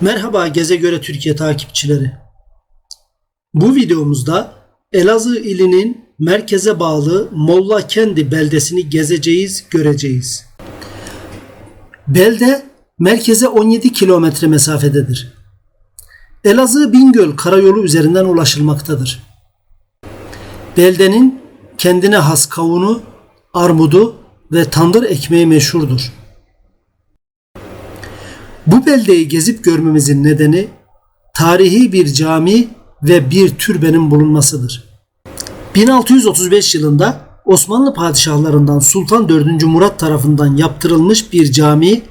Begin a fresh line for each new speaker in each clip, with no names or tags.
Merhaba Geze Göre Türkiye takipçileri. Bu videomuzda Elazığ ilinin merkeze bağlı Molla Kendi beldesini gezeceğiz, göreceğiz. Belde merkeze 17 kilometre mesafededir. Elazığ Bingöl karayolu üzerinden ulaşılmaktadır. Beldenin kendine has kavunu, armudu ve tandır ekmeği meşhurdur. Bu beldeyi gezip görmemizin nedeni tarihi bir cami ve bir türbenin bulunmasıdır. 1635 yılında Osmanlı padişahlarından Sultan 4. Murat tarafından yaptırılmış bir cami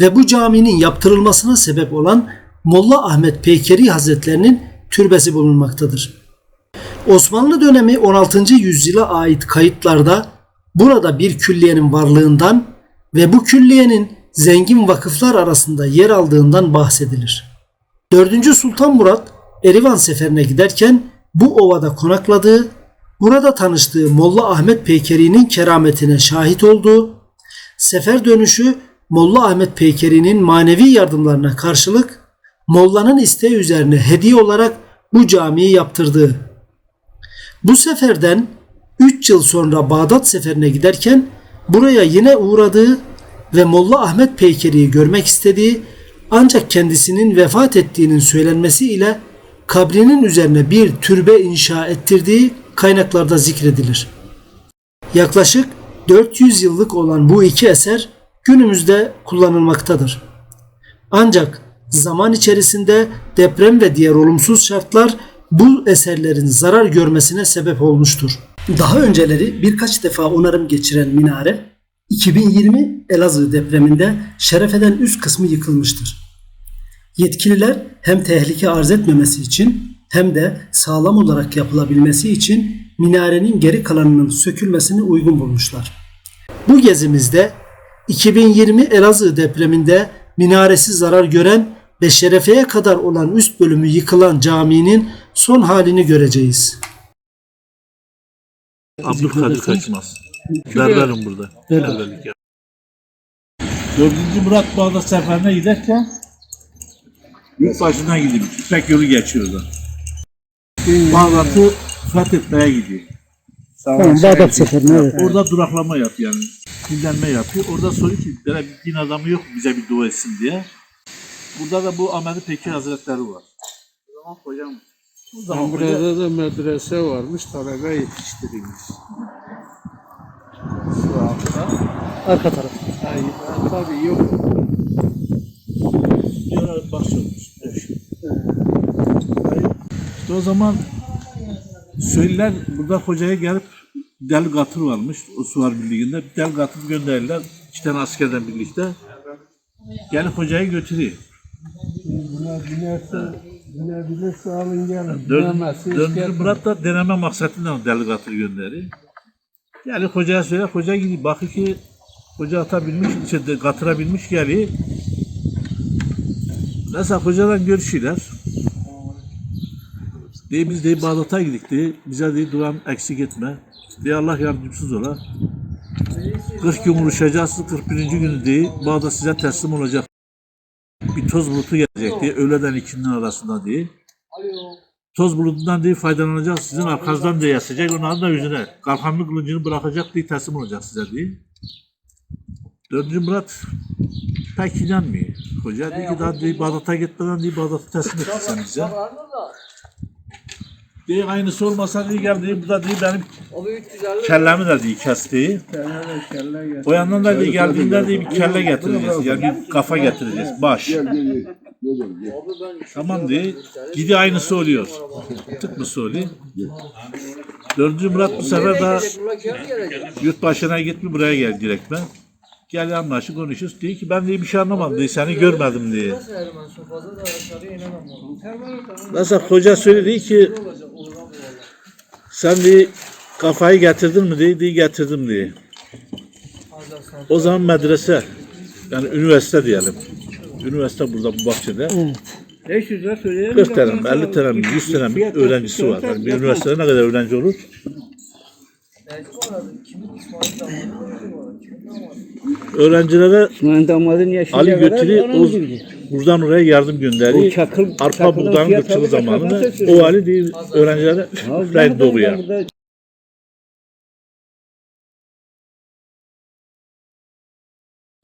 ve bu caminin yaptırılmasına sebep olan Molla Ahmet Peykeri Hazretlerinin türbesi bulunmaktadır. Osmanlı dönemi 16. yüzyıla ait kayıtlarda burada bir külliyenin varlığından ve bu külliyenin zengin vakıflar arasında yer aldığından bahsedilir. 4. Sultan Murat Erivan seferine giderken bu ovada konakladığı, burada tanıştığı Molla Ahmet Peykeri'nin kerametine şahit olduğu, sefer dönüşü Molla Ahmet Peykeri'nin manevi yardımlarına karşılık Molla'nın isteği üzerine hediye olarak bu camiyi yaptırdığı. Bu seferden 3 yıl sonra Bağdat seferine giderken buraya yine uğradığı ve Molla Ahmet Peykeri'yi görmek istediği ancak kendisinin vefat ettiğinin söylenmesi ile kabrinin üzerine bir türbe inşa ettirdiği kaynaklarda zikredilir. Yaklaşık 400 yıllık olan bu iki eser günümüzde kullanılmaktadır. Ancak zaman içerisinde deprem ve diğer olumsuz şartlar bu eserlerin zarar görmesine sebep olmuştur. Daha önceleri birkaç defa onarım geçiren minare 2020 Elazığ depreminde Şerefe'den üst kısmı yıkılmıştır. Yetkililer hem tehlike arz etmemesi için hem de sağlam olarak yapılabilmesi için minarenin geri kalanının sökülmesini uygun bulmuşlar. Bu gezimizde 2020 Elazığ depreminde minaresi zarar gören ve Şerefe'ye kadar olan üst bölümü yıkılan caminin son halini göreceğiz.
Abdülkadir kaçmaz. Berberim burada. Yap.
Dördüncü Murat Bağdat seferine giderken yurt başından gidiyor. İpek yolu geçiyordu. Bağdat'ı fethetmeye gidiyor.
Tamam, Bağdat seferine evet.
Orada duraklama yapıyor yani. Dinlenme yapıyor. Orada soruyor ki böyle bir din adamı yok bize bir dua etsin diye. Burada da bu Ahmet Pekir Hazretleri var. O zaman hocam o zaman
Burada da medrese varmış, talebe yetiştirilmiş. Şu anda.
Arka taraf.
Ay, tabii yok.
diyorlar başlıyormuş. İşte o zaman söyler burada hocaya gelip del katır varmış o suvar birliğinde. Del katır gönderirler iki tane askerden birlikte. Gelip hocayı götürüyor.
Buna binerse, binebilirse alın gelin.
Dördüncü
gelmeyin.
Murat da deneme maksatıyla o del katır gönderiyor. Gelip hocaya söyler, hoca gidiyor. Bakıyor ki hoca atabilmiş, şey, katıra binmiş geliyor. Mesela hocadan görüşüyorlar. Diye biz de Bağdat'a gittik diye. Bize diye duran eksik etme. Diye Allah yardımcısız ola. 40 gün uğraşacağız. 41. günü diye Bağdat size teslim olacak. Bir toz bulutu gelecek diye. Öğleden ikinin arasında diye. Toz bulutundan diye faydalanacak. Sizin arkanızdan diye yasacak. Onların da yüzüne. Kalkanlı kılıncını bırakacak diye teslim olacak size diye. Dördüncü Murat pek inanmıyor. Hoca diyor ki daha diye Bağdat'a gitmeden diye Bağdat'ı teslim ettin sen bize. Diye aynısı olmasa diye gel diye bu da diye benim kellemi de diye kesti. O yandan da diye geldiğinde diye bir kelle getireceğiz. Yani bir kafa getireceğiz. Baş. Tamam diye. Gidi aynısı oluyor. Tıklısı oluyor. Dördüncü Murat bu sefer daha yurt başına gitme buraya gel direkt ben. Gel anlaşık konuşuyoruz. Diyor ki ben diye bir şey anlamadım diye seni görmedim diye. Mesela hoca söyledi ki sen diye kafayı getirdin mi diye, diye getirdim diye. O zaman medrese yani üniversite diyelim. Üniversite burada bu bahçede.
500 lira söyleyelim.
40 tane mi, 50 tane mi, 100 tane öğrencisi var. Yani bir üniversitede ne kadar öğrenci olur? Öğrencilere Ali
kadar
götürü o, buradan oraya yardım
çakıl,
Arpa
çakılın
buğdan
fiyatı
kırçılı
sürüyor.
o hali değil öğrencilere
zaten
doğuya.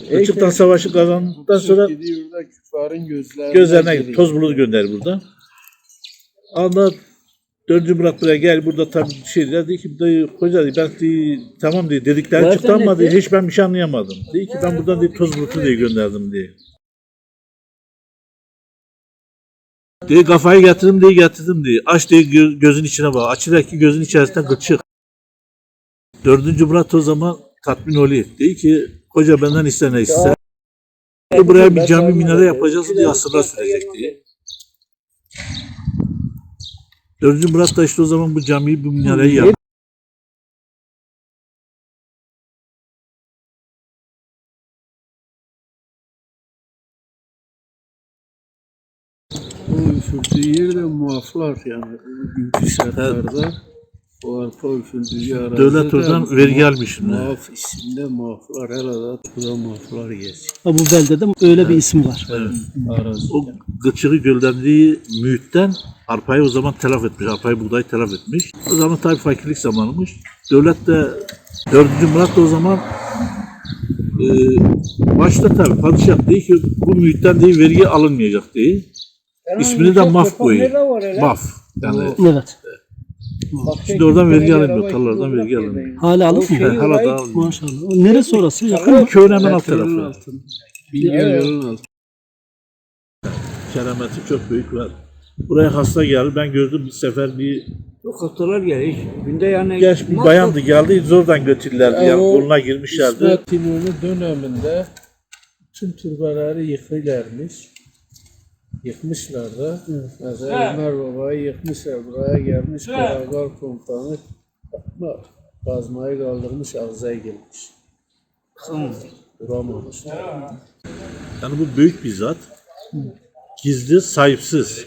Burada
Kırçıktan savaşı kazandıktan sonra
gözlerine
toz bulutu gönderir burada. Anda Dördüncü Murat buraya gel burada tabii bir şey dedi ki dayı hoca dedi, ben dedi, tamam dedi dedikleri çıktı ama dedi, hiç ben bir şey anlayamadım. Dedi ki ben buradan dedi, toz bulutu diye gönderdim diye. Diye kafayı getirdim diye getirdim diye. Aç diye gö- gözün içine bak. Açılar ki gözün içerisinden kılçık. Dördüncü Murat o zaman tatmin oluyor. Diyor ki hoca benden iste ne iste. Buraya bir cami minare yapacağız diye asırlar sürecek diye. Dördüncü Murat da işte o zaman bu camiyi, bu minareyi yaptı.
O üfürdüğü yerde muaflar yani. Günkü şartlarda o arpa üfürdüğü arazide
Devlet oradan
de
vergi almış şimdi.
Muaf isimde muaflar herhalde burada muaflar geçiyor.
Ha, bu beldede öyle bir isim var.
Arazi.
O gıçığı göllendiği mühitten arpayı o zaman telaf etmiş. Arpayı buğdayı telaf etmiş. O zaman tabii fakirlik zamanıymış. Devlet de dördüncü Murat da o zaman e, başta tabii padişah diyor ki bu mühitten diye vergi alınmayacak diye. İsmini de Maf koyuyor. Maf. Yani
Evet.
Şimdi oradan vergi alınmıyor, tarlalardan vergi alınmıyor.
Hala alıp mı?
hala da alınmıyor.
Maşallah. O Neresi orası? Yakın mı?
Köyün hemen alt tarafı.
Bingöl'ün altında.
Kerameti çok büyük var. Buraya hasta geldi. Ben gördüm bir sefer bir
çok hastalar gelir. Günde yani
genç bir bayandı geldi. Zordan götürdülerdi. Yani koluna girmişlerdi.
İsmet İnönü döneminde tüm türbeleri yıkılarmış. Yıkmışlar da. Mesela Ömer Baba'yı yıkmışlar. Buraya gelmiş Karagöl komutanı ama kazmayı kaldırmış ağzaya girmiş. Duramamışlar.
Yani bu büyük bir zat. Gizli, sahipsiz.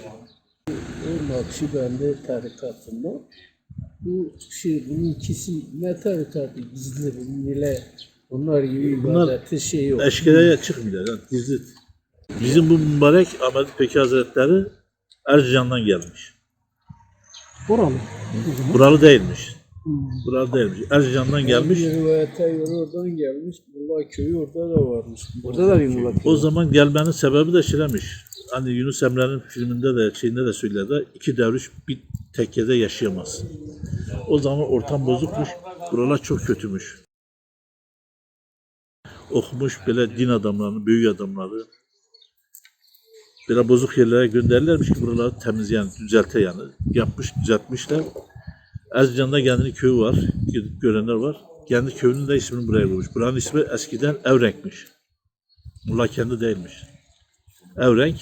O Nakşibendi tarikatında bu şey bunun ikisi ne tarikatı gizli bile onlar gibi
Bunlar
ibadeti şey yok.
Eşkileye çıkmıyor. Gizli. Bizim bu mübarek Ahmet Peki Hazretleri Erzincan'dan gelmiş.
Oralı.
Buralı değilmiş. Buralı değilmiş. Erzincan'dan gelmiş.
Bir rivayete göre oradan gelmiş. Mulla köyü orada da varmış.
Burada da bir mullak.
O zaman gelmenin sebebi de şeylemiş. Hani Yunus Emre'nin filminde de şeyinde de söyledi. iki devriş bir tekkede yaşayamaz. O zaman ortam bozukmuş. Buralar çok kötümüş. Okumuş böyle din adamlarını, büyük adamları böyle bozuk yerlere gönderirlermiş ki buraları temizleyen, düzelte yani. Yapmış, düzeltmişler. Erzincan'da kendini köyü var. Gidip görenler var. Kendi köyünün de ismini buraya koymuş. Buranın ismi eskiden Evrenk'miş. Mulla kendi değilmiş. Evrenk.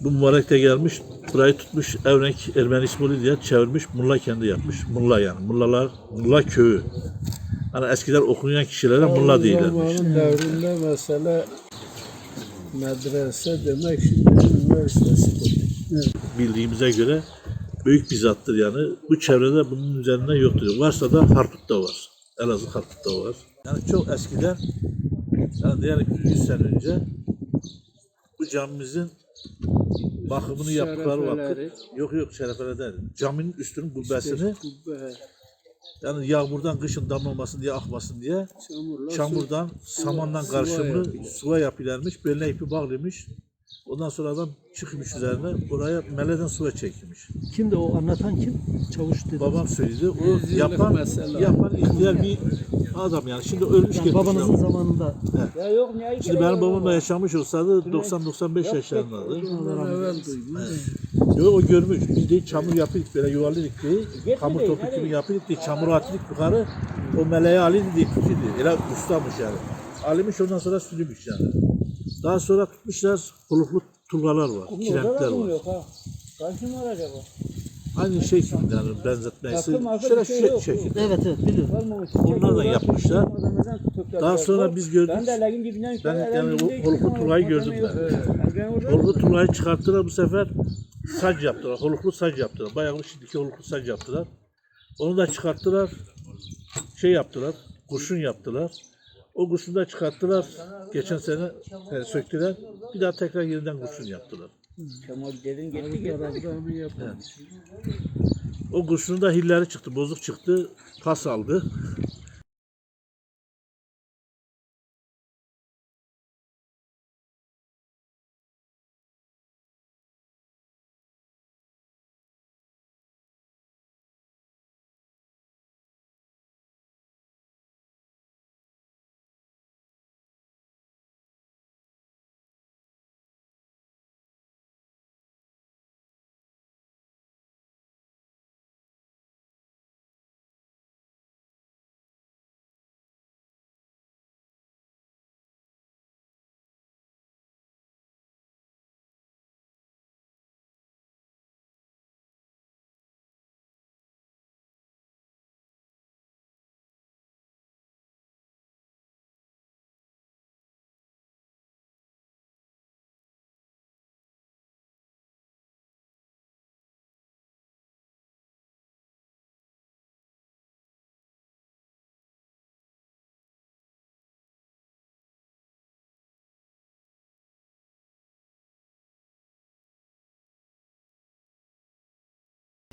Bu mübarek de gelmiş, burayı tutmuş, Evrenk Ermeni ismini diye çevirmiş, Mulla kendi yapmış. Mulla yani, Mullalar, Mulla köyü. Hani eskiden okuyan kişilere Mulla değillermiş.
Devrinde mesela medrese demek şimdi üniversitesi.
Bildiğimize göre büyük bir zattır yani. Bu çevrede bunun üzerinde yoktur. Varsa da Harput'ta var. Elazığ Harput'ta var. Yani çok eskiden, yani diyelim ki 100 sene önce bu camimizin bakımını yaptıkları vakit yok yok şerefele değil. Caminin üstünün kubbesini
Kubbe,
yani yağmurdan kışın damlamasın diye akmasın diye
çamurla
çamurdan, samandan
yapıyor.
sıva yapılarmış, beline ipi bağlamış. Ondan sonra adam çıkmış üzerine, oraya meleden sıva çekmiş.
Kimdi o anlatan kim? Çavuş dedi.
Babam söyledi. O yapan,
mesela.
yapan ihtiyar bir adam yani. Şimdi ölmüş
Yani babanızın
ama.
zamanında.
Ya yok niye
Şimdi benim babam da yaşamış olsaydı 90-95 yaşlarındadır.
Ondan evvel duydum.
Yo, o görmüş. Biz de çamur yapıyorduk böyle yuvarladık diye. Hamur topu gibi yapıyorduk diye. Çamur atıyorduk yukarı. O meleği alıyorduk diye tutuyordu. Öyle ustamış yani. Alimiş ondan sonra sürümüş yani. Daha sonra tutmuşlar huluklu tulgalar var. Kirentler var.
Yok ha. Kaç numara acaba?
Aynı şey gibi yani benzetmesi. Şöyle
bir şey
şu şekilde.
Evet evet biliyorum.
Varmamış.
Onlardan yapmışlar. Daha sonra biz gördük.
Ben de legin dibinden
Ben yani
dibinden
holuklu
malzeme
gördüm ben. Holuklu turayı çıkarttılar bu sefer. Sac yaptılar. Holuklu sac yaptılar. Bayağı şimdiki holuklu sac yaptılar. Onu da çıkarttılar. şey yaptılar, kurşun yaptılar. O kurşunu da çıkarttılar. Geçen sene e, söktüler. Bir daha tekrar yeniden kurşun yaptılar.
Kemal dedin gitti
yapalım?
O kurşunun da hilleri çıktı, bozuk çıktı. Pas aldı.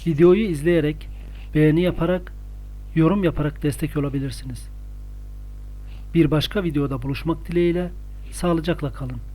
Videoyu izleyerek, beğeni yaparak, yorum yaparak destek olabilirsiniz. Bir başka videoda buluşmak dileğiyle sağlıcakla kalın.